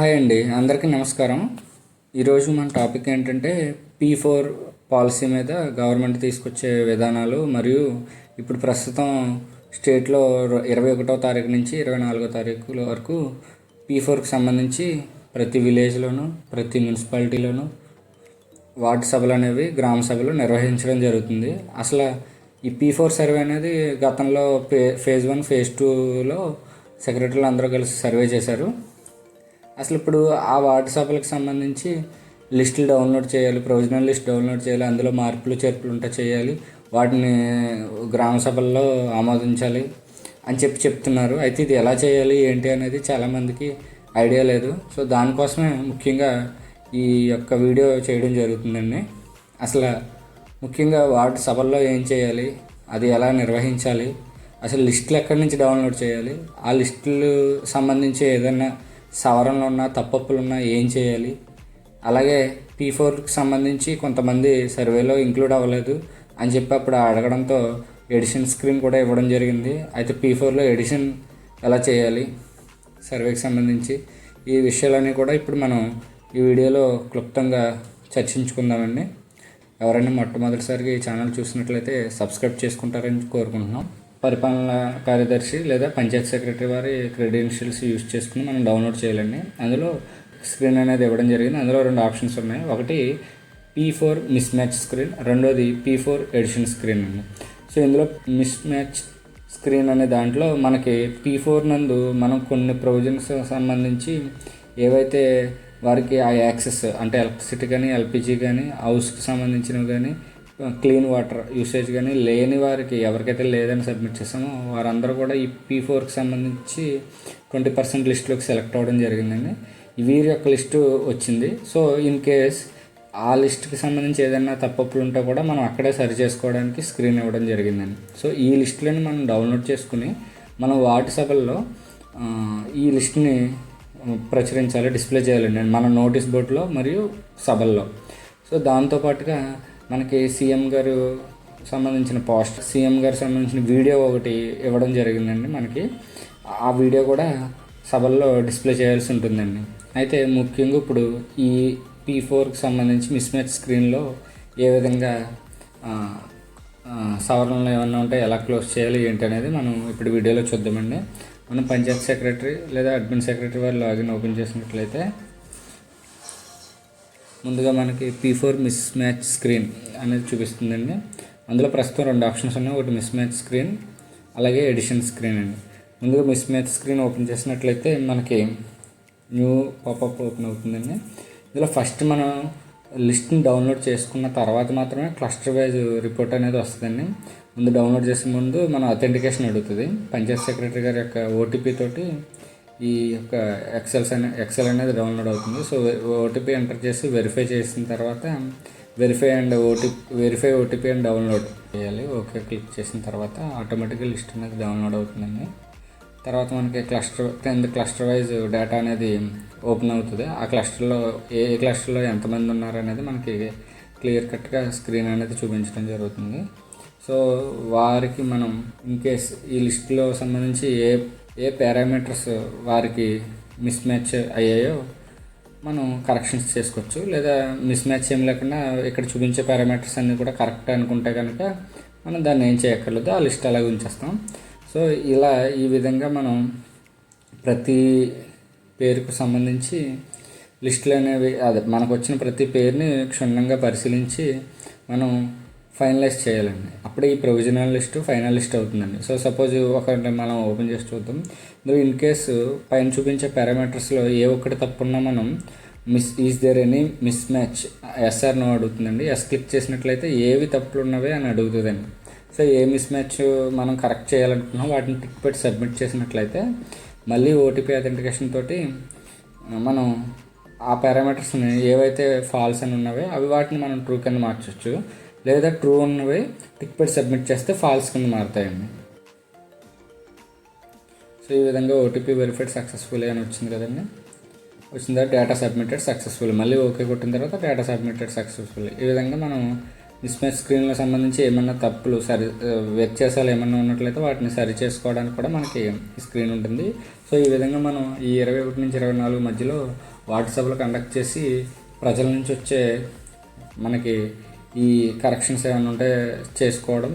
Hi అండి అందరికీ నమస్కారం. ఈరోజు మన టాపిక్ ఏంటంటే పీ ఫోర్ పాలసీ మీద గవర్నమెంట్ తీసుకొచ్చే విధానాలు మరియు ఇప్పుడు ప్రస్తుతం స్టేట్లో ఇరవై ఒకటో తారీఖు నుంచి ఇరవై నాలుగో తారీఖుల వరకు పీ ఫోర్కి సంబంధించి ప్రతి విలేజ్లోను ప్రతి మున్సిపాలిటీలోను వార్డు సభలు అనేవి గ్రామ సభలు నిర్వహించడం జరుగుతుంది. అసలు ఈ పీ ఫోర్ సర్వే అనేది గతంలో ఫే ఫేజ్ వన్ ఫేజ్ టూలో సెక్రటరీలు అందరూ కలిసి సర్వే చేశారు. అసలు ఇప్పుడు ఆ వార్డు సభలకు సంబంధించి లిస్టులు డౌన్లోడ్ చేయాలి ప్రొవిజనల్ లిస్ట్ డౌన్లోడ్ చేయాలి అందులో మార్పులు చేర్పులు ఉంటే చేయాలి వాటిని గ్రామ సభల్లో ఆమోదించాలి అని చెప్పి చెప్తున్నారు. అయితే ఇది ఎలా చేయాలి ఏంటి అనేది చాలామందికి ఐడియా లేదు. సో దానికోసమే ముఖ్యంగా ఈ యొక్క వీడియో చేయడం జరుగుతుందండి. అసలు ముఖ్యంగా వార్డు సభల్లో ఏం చేయాలి అది ఎలా నిర్వహించాలి అసలు లిస్టులు ఎక్కడి నుంచి డౌన్లోడ్ చేయాలి ఆ లిస్టులు సంబంధించి ఏదైనా సవరణలు ఉన్నా తప్పప్పులు ఉన్నా ఏం చేయాలి? అలాగే పీ ఫోర్కి సంబంధించి కొంతమంది సర్వేలో ఇంక్లూడ్ అవ్వలేదు అని చెప్పి అప్పుడు అడగడంతో ఎడిషన్ స్క్రీన్ కూడా ఇవ్వడం జరిగింది. అయితే పీ ఫోర్లో ఎడిషన్ ఎలా చేయాలి సర్వేకి సంబంధించి? ఈ విషయాలన్నీ కూడా ఇప్పుడు మనం ఈ వీడియోలో క్లుప్తంగా చర్చించుకుందామండి. ఎవరైనా మొట్టమొదటిసారిగా ఈ ఛానల్ చూసినట్లయితే సబ్స్క్రైబ్ చేసుకుంటారని కోరుకుంటున్నాం. పరిపాలన కార్యదర్శి లేదా పంచాయత్ సెక్రటరీ వారి క్రెడెన్షియల్స్ యూజ్ చేసుకుని మనం డౌన్లోడ్ చేయాలండి. అందులో స్క్రీన్ అనేది ఇవ్వడం జరిగింది. అందులో రెండు ఆప్షన్స్ ఉన్నాయి. ఒకటి P four mismatch screen రెండోది పీ ఫోర్ ఎడిషన్ స్క్రీన్ అండి. సో ఇందులో మిస్ మ్యాచ్ స్క్రీన్ అనే దాంట్లో మనకి పీ ఫోర్ నందు మనం కొన్ని ప్రొవిజన్స్ సంబంధించి ఏవైతే వారికి ఆ యాక్సెస్ అంటే ఎలక్ట్రిసిటీ కానీ ఎల్పిజి కానీ హౌస్కి సంబంధించినవి కానీ క్లీన్ వాటర్ యూసేజ్ కానీ లేని వారికి ఎవరికైతే లేదని సబ్మిట్ చేస్తామో వారందరూ కూడా ఈ పీ ఫోర్కి సంబంధించి ట్వంటీ పర్సెంట్ లిస్టులోకి సెలెక్ట్ అవ్వడం జరిగిందండి. వీరి యొక్క లిస్టు వచ్చింది. సో ఇన్ కేస్ ఆ లిస్ట్కి సంబంధించి ఏదైనా తప్పప్పులు ఉంటే కూడా మనం అక్కడే సరి చేసుకోవడానికి స్క్రీన్ ఇవ్వడం జరిగిందండి. సో ఈ లిస్టులను మనం డౌన్లోడ్ చేసుకుని మనం వార్డు సభల్లో ఈ లిస్ట్ని ప్రచురించాలి డిస్ప్లే చేయాలండి. మన నోటీస్ బోర్డులో మరియు సభల్లో. సో దాంతోపాటుగా మనకి సీఎం గారు సంబంధించిన పోస్ట్ సీఎం గారు సంబంధించిన వీడియో ఒకటి ఇవ్వడం జరిగిందండి మనకి. ఆ వీడియో కూడా సభల్లో డిస్ప్లే చేయాల్సి ఉంటుందండి. అయితే ముఖ్యంగా ఇప్పుడు ఈ పీ ఫోర్కి సంబంధించి మిస్ మ్యాచ్ స్క్రీన్లో ఏ విధంగా సవరణలు ఏమన్నా ఉంటే ఎలా క్లోజ్ చేయాలి ఏంటి అనేది మనం ఇప్పుడు వీడియోలో చూద్దామండి. మనం పంచాయత్ సెక్రటరీ లేదా అడ్మిన్ సెక్రటరీ వారు లాగిన్ ఓపెన్ చేసినట్లయితే ముందుగా మనకి P four mismatch screen అనేది చూపిస్తుందండి. అందులో ప్రస్తుతం రెండు ఆప్షన్స్ ఉన్నాయి. ఒకటి మిస్ మ్యాచ్ స్క్రీన్ అలాగే ఎడిషన్ స్క్రీన్ అండి. ముందుగా మిస్ మ్యాచ్ స్క్రీన్ ఓపెన్ చేసినట్లయితే మనకి న్యూ పాపప్ ఓపెన్ అవుతుందండి. ఇందులో ఫస్ట్ మనం లిస్ట్ని డౌన్లోడ్ చేసుకున్న తర్వాత మాత్రమే క్లస్టర్ వైజ్ రిపోర్ట్ అనేది వస్తుందండి. ముందు డౌన్లోడ్ చేసే ముందు మనం అథెంటికేషన్ అడుగుతుంది. పంచాయత్ సెక్రటరీ గారి యొక్క ఓటీపీ తోటి ఈ యొక్క ఎక్సెల్స్ అనే ఎక్సెల్ అనేది డౌన్లోడ్ అవుతుంది. సో ఓటీపీ ఎంటర్ చేసి వెరిఫై చేసిన తర్వాత verify and OTP verify OTP and download చేయాలి. ఓకే క్లిక్ చేసిన తర్వాత ఆటోమేటిక్గా లిస్ట్ అనేది డౌన్లోడ్ అవుతుందండి. తర్వాత మనకి క్లస్టర్ కింద క్లస్టర్ వైజ్ డేటా అనేది ఓపెన్ అవుతుంది. ఆ క్లస్టర్లో ఏ క్లస్టర్లో ఎంతమంది ఉన్నారు అనేది మనకి క్లియర్ కట్గా స్క్రీన్ అనేది చూపించడం జరుగుతుంది. సో వారికి మనం ఇన్ కేస్ ఈ లిస్ట్లో సంబంధించి ఏ ఏ పారామీటర్స్ వారికి మిస్ మ్యాచ్ అయ్యాయో మనం కరెక్షన్స్ చేసుకోవచ్చు. లేదా మిస్ మ్యాచ్ ఏం లేకుండా ఇక్కడ చూపించే పారామీటర్స్ అన్నీ కూడా కరెక్ట్ అనుకుంటే కనుక మనం దాన్ని ఏం చేయక్కర్లేదు. ఆ లిస్ట్ అలాగే ఉంచేస్తాం. సో ఇలా ఈ విధంగా మనం ప్రతి పేరుకు సంబంధించి లిస్టులు అనేవి అదే మనకు వచ్చిన ప్రతి పేరుని క్షుణ్ణంగా పరిశీలించి మనం ఫైనలైజ్ చేయాలండి. అప్పుడే ఈ ప్రొవిజనల్ లిస్ట్ ఫైనల్ లిస్ట్ అవుతుందండి. సో సపోజ్ ఒకటి మనం ఓపెన్ చేసి చూద్దాం. ఇందులో ఇన్ కేసు పైన చూపించే పారామీటర్స్లో ఏ ఒక్కటి తప్పున్నా మనం miss is there any mismatch SR no అడుగుతుందండి. Yes click చేసినట్లయితే ఏవి తప్పులు ఉన్నవే అని అడుగుతుందండి. సో ఏ మిస్ మ్యాచ్ మనం కరెక్ట్ చేయాలనుకున్నాం వాటిని టిక్ పెట్టి సబ్మిట్ చేసినట్లయితే మళ్ళీ ఓటీపీ అథెంటికేషన్ తోటి మనం ఆ పారామీటర్స్ని ఏవైతే ఫాల్స్ అని ఉన్నవే అవి వాటిని మనం ట్రూ కింద మార్చవచ్చు లేదా ట్రూ ఉన్నవి టిక్ పెట్టి సబ్మిట్ చేస్తే ఫాల్స్ కింద మారుతాయండి. సో ఈ విధంగా ఓటీపీ వెరిఫైడ్ సక్సెస్ఫుల్ అని వచ్చింది కదండి. వచ్చిన తర్వాత డేటా సబ్మిటెడ్ సక్సెస్ఫుల్ మళ్ళీ ఓకే కొట్టిన తర్వాత డేటా సబ్మిటెడ్ సక్సెస్ఫుల్ ఈ విధంగా మనం మిస్మ్యాచ్ స్క్రీన్లకు సంబంధించి ఏమన్నా తప్పులు సరి వ్యత్యాసాలు ఏమన్నా ఉన్నట్లయితే వాటిని సరి చేసుకోవడానికి కూడా మనకి స్క్రీన్ ఉంటుంది. సో ఈ విధంగా మనం ఈ ఇరవై ఒకటి నుంచి ఇరవై నాలుగు మధ్యలో వాట్సాప్లో కండక్ట్ చేసి ప్రజల నుంచి వచ్చే మనకి ఈ కరెక్షన్స్ ఏమైనా ఉంటే చేసుకోవడం.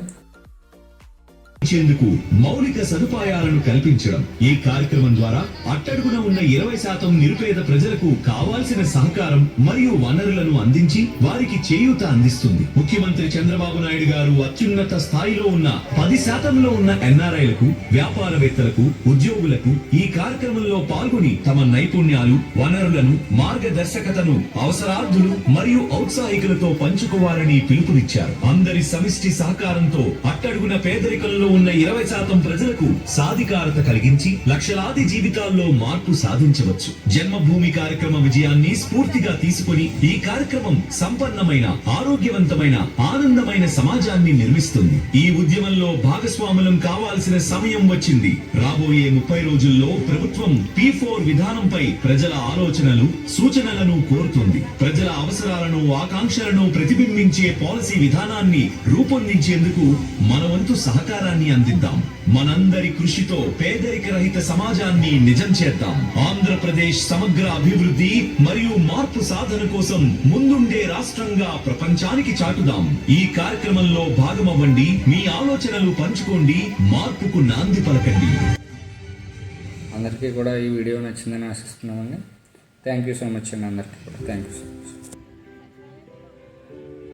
ఇచ్చేందుకు మౌలిక సదుపాయాలను కల్పించడం. ఈ కార్యక్రమం ద్వారా అట్టడుగున ఉన్న ఇరవై శాతం నిరుపేద ప్రజలకు కావాల్సిన సహకారం మరియు వనరులను అందించి వారికి చేయూత అందిస్తుంది. ముఖ్యమంత్రి చంద్రబాబు నాయుడు గారు అత్యున్నత స్థాయిలో ఉన్న పది శాతంలో ఉన్న ఎన్ఆర్ఐలకు వ్యాపారవేత్తలకు ఉద్యోగులకు ఈ కార్యక్రమంలో పాల్గొని తమ నైపుణ్యాలు వనరులను మార్గదర్శకతను అవసరార్థులు మరియు ఔత్సాహికులతో పంచుకోవాలని పిలుపునిచ్చారు. అందరి సమిష్టి సహకారంతో అట్టడుగున పేదరికంలో ఉన్న ఇరవై శాతం ప్రజలకు సాధికారత కలిగించి లక్షలాది జీవితాల్లో మార్పు సాధించవచ్చు. జన్మభూమి కార్యక్రమ విజయాన్ని స్ఫూర్తిగా తీసుకొని ఈ కార్యక్రమం సంపన్నమైన ఆరోగ్యవంతమైన ఆనందమైన సమాజాన్ని నిర్మిస్తుంది. ఈ ఉద్యమంలో భాగస్వాములం కావాల్సిన సమయం వచ్చింది. రాబోయే ముప్పై రోజుల్లో ప్రభుత్వం పి ఫోర్ విధానంపై ప్రజల ఆలోచనలు సూచనలను కోరుతుంది. ప్రజల అవసరాలను ఆకాంక్షలను ప్రతిబింబించే పాలసీ విధానాన్ని రూపొందించేందుకు మన వంతు సహకారాన్ని అందిద్దాం. మనందరి కృషితో పేదరిక రహిత సమాజాన్ని నిజం చేద్దాం. ఆంధ్రప్రదేశ్ సమగ్ర అభివృద్ధి మరియు మార్పు సాధన కోసం ముందుండే రాష్ట్రంగా ప్రపంచానికి చాటుదాం. ఈ కార్యక్రమంలో భాగమవ్వండి. మీ ఆలోచనలు పంచుకోండి. మార్పుకు నాంది పలకండి. అందరికీ కూడా ఈ వీడియో నచ్చిందని ఆశిస్తున్నామండి. థ్యాంక్ యూ సో మచ్ అండి అందరికీ కూడా. Thank you so much